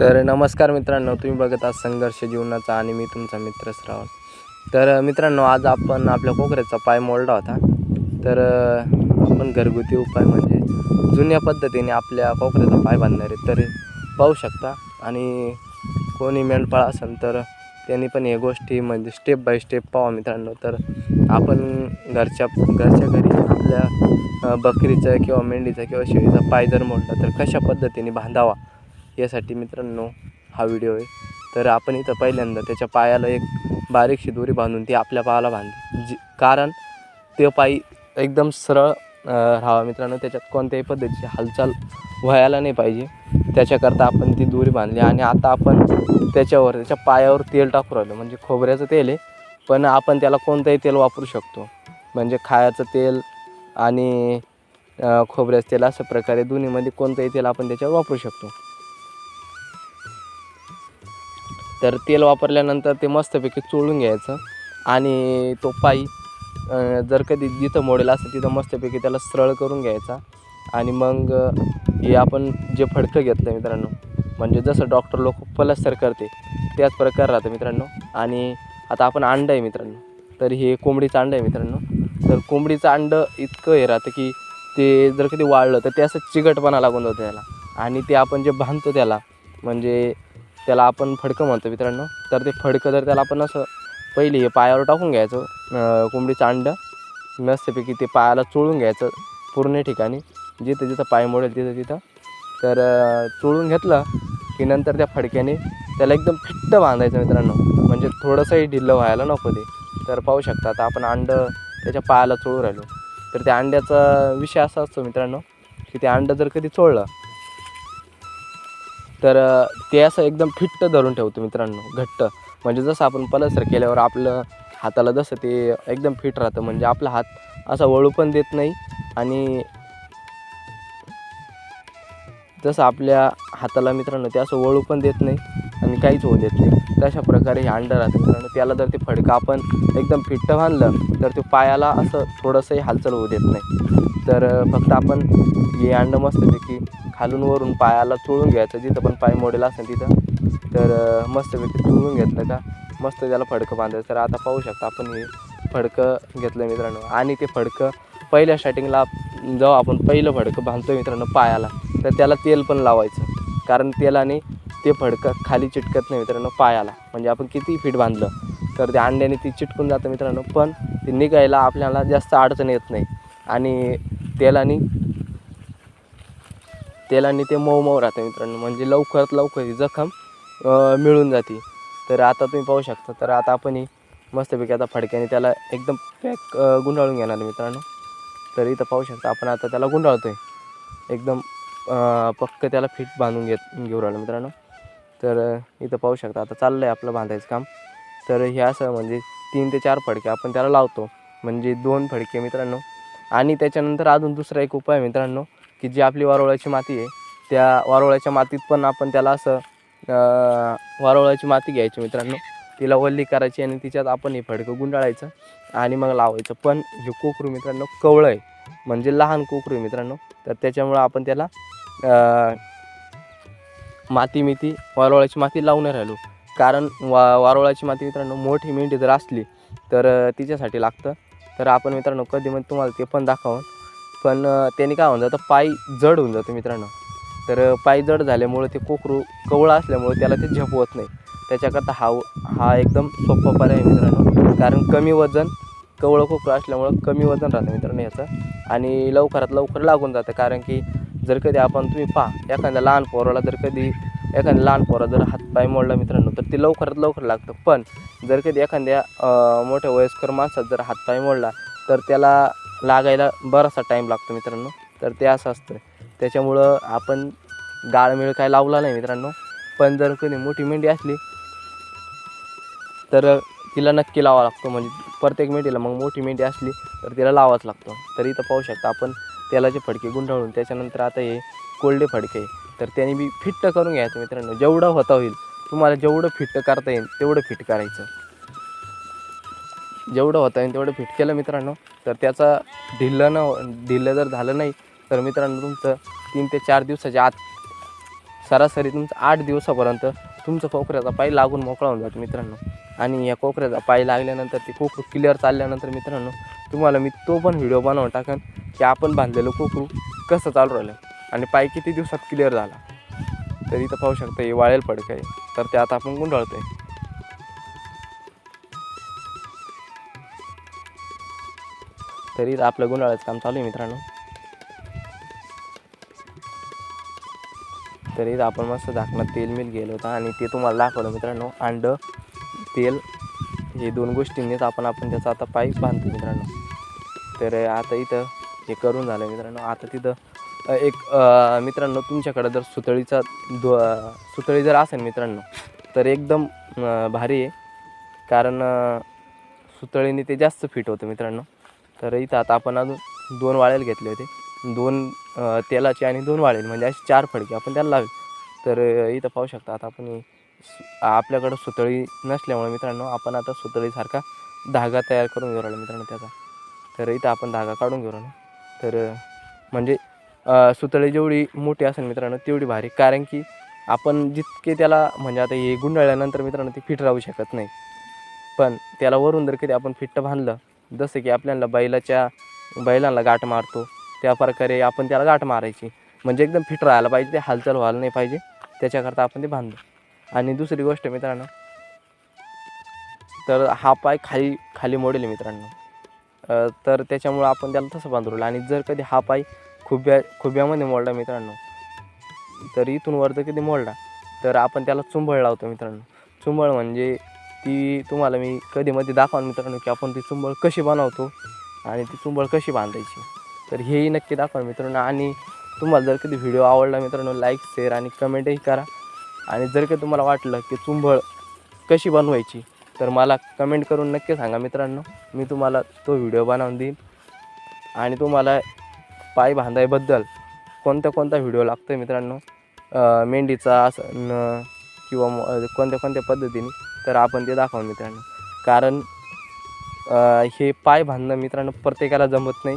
तर नमस्कार मित्रांनो तुम्ही बघत आहात संघर्ष जीवनाचा आणि मी तुमचा मित्र श्रावण. तर मित्रांनो आज आपण आपल्या कोकऱ्याचा पाय मोडला होता. तर आपण घरगुती उपाय म्हणजे जुन्या पद्धतीने आपल्या कोकऱ्याचा पाय बांधणारे तर पाहू शकता. आणि कोणी मेंढपाळ असेल तर त्यांनी पण हे गोष्टी म्हणजे स्टेप बाय स्टेप पाहा मित्रांनो. तर आपण घरच्या घरच्या घरी आपल्या बकरीचा बकरीचं किंवा मेंढीचा किंवा शेळीचा पाय जर मोडला तर कशा पद्धतीने बांधावा? यासाठी मित्रांनो हा व्हिडिओ आहे. तर आपण इथं पहिल्यांदा त्याच्या पायाला एक बारीकशी दोरी बांधून ती आपल्या पायाला बांधली. जी कारण ते पायी एकदम सरळ राहावा. मित्रांनो त्याच्यात कोणत्याही पद्धतीची हालचाल व्हायला नाही पाहिजे. त्याच्याकरता आपण ती दोरी बांधली आणि आता आपण त्याच्यावर त्याच्या पायावर तेल टाकू राहिलो. म्हणजे खोबऱ्याचं तेल आहे पण आपण त्याला कोणतंही तेल वापरू शकतो. म्हणजे खायचं तेल आणि खोबऱ्याचं तेल अशा प्रकारे दोन्हीमध्ये कोणतंही तेल आपण त्याच्यावर वापरू शकतो. तर तेल वापरल्यानंतर ते मस्तपैकी चोळून घ्यायचं. आणि तो पायी जर कधी जिथं मोडेल असेल तिथं मस्तपैकी त्याला सरळ करून घ्यायचा. आणि मग हे आपण जे फडकं घेतलं मित्रांनो म्हणजे जसं डॉक्टर लोक पलस्तर करते त्याच प्रकार राहतं मित्रांनो. आणि आता आपण अंड आहे मित्रांनो तर हे कोंबडीचं अंड आहे मित्रांनो. तर कोंबडीचं अंड इतकं हे राहतं की ते जर कधी वाळलं तर ते असं चिकटपणा लागून जातं त्याला. आणि ते आपण जे बांधतो त्याला म्हणजे त्याला आपण फडकं म्हणतो मित्रांनो. तर ते फडकं जर त्याला आपण असं पहिले हे पायावर टाकून घ्यायचं कोंबडीचं अंडं मस्तपैकी ते पायाला चोळून घ्यायचं पूर्ण ठिकाणी जिथं जिथं पाय मोडेल तिथं तिथं. तर चोळून घेतलं की नंतर त्या फडक्याने त्याला एकदम फिट्ट बांधायचं मित्रांनो. म्हणजे थोडंसंही ढिल्लं व्हायला नको ते. तर पाहू शकता आता आपण अंडं त्याच्या पायाला चोळू राहिलो. तर त्या अंड्याचा विषय असा असतो मित्रांनो की ते अंडं जर कधी चोळलं तर ते असं एकदम फिट्ट धरून ठेवतो मित्रांनो घट्ट. म्हणजे जसं आपण पलसर केल्यावर आपलं हाताला जसं ते एकदम फिट राहतं म्हणजे आपला हात असा वळू पण देत नाही आणि जसं आपल्या हाताला मित्रांनो ते असं वळू पण देत नाही आणि काहीच होऊ देत नाही. तशा प्रकारे हे अंडं राहतं मित्रांनो. त्याला जर ते फडकं आपण एकदम फिट्ट बांधलं तर ते पायाला असं थोडंसंही हालचाल होऊ देत नाही. तर फक्त आपण हे अंडं मस्तपैकी खालून वरून पायाला चोळून घ्यायचं. जिथं पण पाय मोडेल असेल तिथं. तर मस्तपैकी चोळून घेतलं का? मस्त त्याला फडकं बांधायचं. तर आता पाहू शकता आपण हे फडकं घेतलं मित्रांनो. आणि ते फडकं पहिल्या स्टार्टिंगला जेव्हा आपण पहिलं फडकं बांधतो मित्रांनो पायाला तर त्याला तेल पण लावायचं. कारण तेलाने ते फडकं खाली चिटकत नाही मित्रांनो पायाला. म्हणजे आपण किती फीट बांधलं तर त्या अंड्याने ती चिटकून जातं मित्रांनो. पण ते निघायला आपल्याला जास्त अडचण येत नाही. आणि तेलाने तेलाने ते मऊ मऊ राहतं मित्रांनो. म्हणजे लवकरात लवकर ही जखम मिळून जाते. तर आता तुम्ही पाहू शकता. तर आता आपण ही मस्तपैकी आता फडक्याने त्याला एकदम पॅक गुंडाळून घेणार मित्रांनो. तर इथं पाहू शकता आपण आता त्याला गुंडाळतो आहे एकदम पक्क त्याला फिट बांधून घेत घेऊ राहिलो मित्रांनो. तर इथं पाहू शकता आता चाललं आहे आपलं बांधायचं काम. तर हे असं म्हणजे तीन ते चार फडके आपण त्याला लावतो. म्हणजे दोन फडके मित्रांनो. आणि त्याच्यानंतर अजून दुसरा एक उपाय आहे मित्रांनो. की जी आपली वारोळ्याची माती आहे त्या वारोळ्याच्या मातीत पण आपण त्याला असं अं, वारोळाची माती घ्यायची मित्रांनो. तिला वल्ली करायची आणि तिच्यात आपण हे फडकं गुंडाळायचं आणि मग लावायचं. पण हे कोकरू मित्रांनो कवळं आहे. म्हणजे लहान कोकरू आहे मित्रांनो. तर त्याच्यामुळं आपण त्याला माती मिती वारोळ्याची माती लावून राहिलो. कारण वा वारोळाची माती मित्रांनो मोठी मेंढी जर असली तर तिच्यासाठी लागतं. तर आपण मित्रांनो कधी म्हणजे तुम्हाला ते पण दाखवून पण त्याने काय होऊन जातं पाय जड होऊन जातो मित्रांनो. तर पाय जड झाल्यामुळं ते कोकरू कवळं असल्यामुळे त्याला ते झपवत नाही. त्याच्याकरता हा हा एकदम सोपा पर्याय आहे मित्रांनो. कारण कमी वजन कवळं कोकरू असल्यामुळं कमी वजन राहतं मित्रांनो याचं. आणि लवकरात लवकर लागून जातं. कारण की जर कधी आपण तुम्ही पहा एखाद्या लहान पोराला जर कधी एखाद्या लहान पोरा जर हातपाय मोडला मित्रांनो तर ते लवकरात लवकर लागतं. पण जर कधी एखाद्या मोठ्या वयस्कर माणसात जर हातपाय मोडला तर त्याला लागायला बराचसा टाईम लागतो मित्रांनो. तर ते असं असतं त्याच्यामुळं आपण गाळमेळ काय लावला नाही मित्रांनो. पण जर कधी मोठी मेंढी असली तर तिला नक्की लावा लागतो. म्हणजे प्रत्येक मेंढीला मग मोठी मेंढी असली तर तिला लावाच लागतो. तर इथं पाहू शकता आपण तेलाचे फडके गुंडाळून. त्याच्यानंतर आता हे कोल्डे फडके तर त्याने बी फिट्ट करून घ्यायचं मित्रांनो. जेवढं होता होईल तुम्हाला जेवढं फिट्ट करता येईल तेवढं फिट करायचं. जेवढं होता येईल तेवढं फिट केलं मित्रांनो. तर त्याचा ढिल्लं न ढिल्लं जर झालं नाही तर मित्रांनो तुमचं तीन ते चार दिवसाच्या आत सरासरी तुमचं आठ दिवसापर्यंत तुमचं कोकऱ्याचा पाय लागून मोकळा होऊन जातो मित्रांनो. आणि या कोकऱ्याचा पाय लागल्यानंतर ते कोकरू क्लिअर चालल्यानंतर मित्रांनो तुम्हाला मी तो पण व्हिडिओ बनवून टाकेन की आपण बांधलेलं कोकरू कसं चालू राहिलं आणि पाय किती दिवसात क्लिअर झाला. तर इथं पाहू शकता हे वाळेल पडकं आहे. तर ते आता आपण आहे तरी आपलं गुंडाळाचं काम चालू आहे मित्रांनो. तरी आपण मस्त झाकणं तेल मिल गेलो होतं आणि ते तुम्हाला दाखवलं मित्रांनो. अंड तेल हे दोन गोष्टींनीच आपण आपण त्याचा आता पाईप बांधतो मित्रांनो. तर आता इथं हे करून झालं मित्रांनो. आता तिथं एक मित्रांनो तुमच्याकडं जर सुतळीचा दो सुतळी जर असेल मित्रांनो तर एकदम भारी आहे. कारण सुतळीने ते जास्त फिट होतं मित्रांनो. तर इथं आता आपण अजून दोन वाळेल घेतले होते. दोन तेलाचे आणि दोन वाळेल म्हणजे असे चार फडके आपण त्याला लावले. तर इथं पाहू शकता आता आपण आपल्याकडं सुतळी नसल्यामुळे मित्रांनो आपण आता सुतळीसारखा धागा तयार करून घेऊ राहिला मित्रांनो त्याचा. तर इथं आपण धागा काढून घेऊ राहिलो. तर म्हणजे सुतळी जेवढी मोठी असेल मित्रांनो तेवढी भारी. कारण की आपण जितके त्याला म्हणजे आता हे गुंडाळल्यानंतर मित्रांनो ते फिट राहू शकत नाही. पण त्याला वरून जर कधी आपण फिट्ट बांधलं जसं की आपल्याला बैलाच्या बैलांना गाठ मारतो. त्या प्रकारे आपण त्याला गाठ मारायची. म्हणजे एकदम फिट राहायला पाहिजे ते हालचाल व्हायला नाही पाहिजे. त्याच्याकरता आपण ते बांधतो. आणि दुसरी गोष्ट मित्रांनो तर हा पाय खाली खाली मोडेल मित्रांनो. तर त्याच्यामुळं आपण त्याला तसं बांधू राहिलो. आणि जर कधी हा पाय खुब्या खुब्यामध्ये मोडला मित्रांनो तर इथून वर जर कधी मोडला तर आपण त्याला चुंबळ लावतो मित्रांनो. चुंबळ म्हणजे ती तुम्हाला मी कधी मध्ये दाखवा मित्रांनो की आपण ती चुंबळ कशी बनवतो आणि ती चुंबळ कशी बांधायची. तर हेही नक्की दाखवा मित्रांनो आणि तुम्हाला जर कधी व्हिडिओ आवडला मित्रांनो लाईक शेअर आणि कमेंटही करा. आणि जर का तुम्हाला वाटलं की चुंबळ कशी बनवायची तर मला कमेंट करून नक्की सांगा मित्रांनो. मी तुम्हाला तो व्हिडिओ बनवून देईन. आणि तुम्हाला पाय बांधायबद्दल कोणत्या कोणता व्हिडिओ लागतो आहे मित्रांनो मेंढीचा असं न किंवा कोणत्या कोणत्या पद्धतीने तर आपण ते दाखवा मित्रांनो. कारण हे पाय बांधणं मित्रांनो प्रत्येकाला जमत नाही.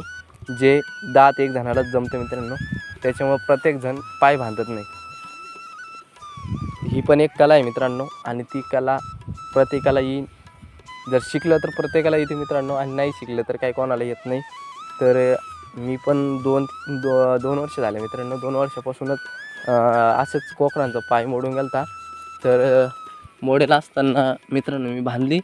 जे दात एक जणालाच जमतं मित्रांनो त्याच्यामुळं प्रत्येकजण पाय बांधत नाही. ही पण एक कला आहे मित्रांनो आणि ती कला प्रत्येकाला येईल जर शिकलं तर प्रत्येकाला येते मित्रांनो आणि नाही शिकलं तर काही कोणाला येत नाही. तर मी पण दोन दो दोन वर्ष झाले मित्रांनो दोन वर्षापासूनच असंच कोकरांचा पाय मोडून गेलता. तर मोडेला मोडेल असताना मित्रांनो मी बांधली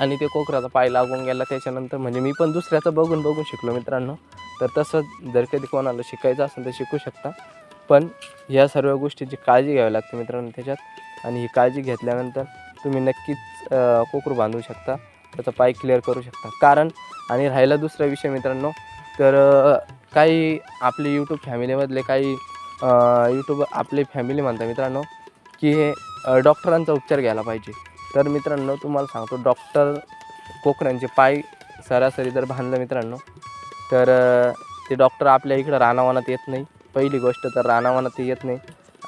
आणि ते कोकराचा पाय लागून गेला. त्याच्यानंतर म्हणजे मी पण दुसऱ्याचं बघून बघून शिकलो मित्रांनो. तर तसं जर कधी कोणाला शिकायचं असेल तर शिकू शकता. पण ह्या सर्व गोष्टीची काळजी घ्यावी लागते मित्रांनो त्याच्यात. आणि ही काळजी घेतल्यानंतर तुम्ही नक्कीच कोकरू बांधू शकता. त्याचा पाय क्लिअर करू शकता. कारण आणि राहिला दुसरा विषय मित्रांनो तर काही आपले यूट्यूब फॅमिलीमधले काही यूट्यूब आपले फॅमिली म्हणतात मित्रांनो की हे डॉक्टरांचा उपचार घ्यायला पाहिजे. तर मित्रांनो तुम्हाला सांगतो डॉक्टर कोकरांचे पाय सरासरी जर बांधलं मित्रांनो तर ते डॉक्टर आपल्या इकडं रानावनात येत नाही. पहिली गोष्ट तर रानावनात ते येत नाही.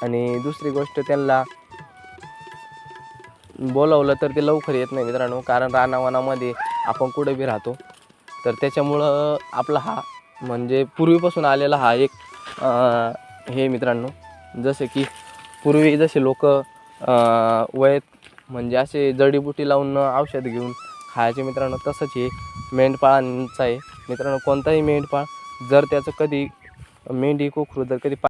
आणि दुसरी गोष्ट त्यांना बोलावलं तर ते लवकर येत नाही मित्रांनो कारण रानावनामध्ये आपण कुठे बी राहतो. तर त्याच्यामुळं आपला हा म्हणजे पूर्वीपासून आलेला हा एक आ, हे मित्रांनो जसे की पूर्वी जसे लोक वयत म्हणजे असे जडीबुटी लावून औषध घेऊन खायचे मित्रांनो तसंच हे मेंढपाळांचं आहे. मित्रांनो कोणताही मेंढपाळ जर त्याचं कधी मेंढी कोखरू जर कधी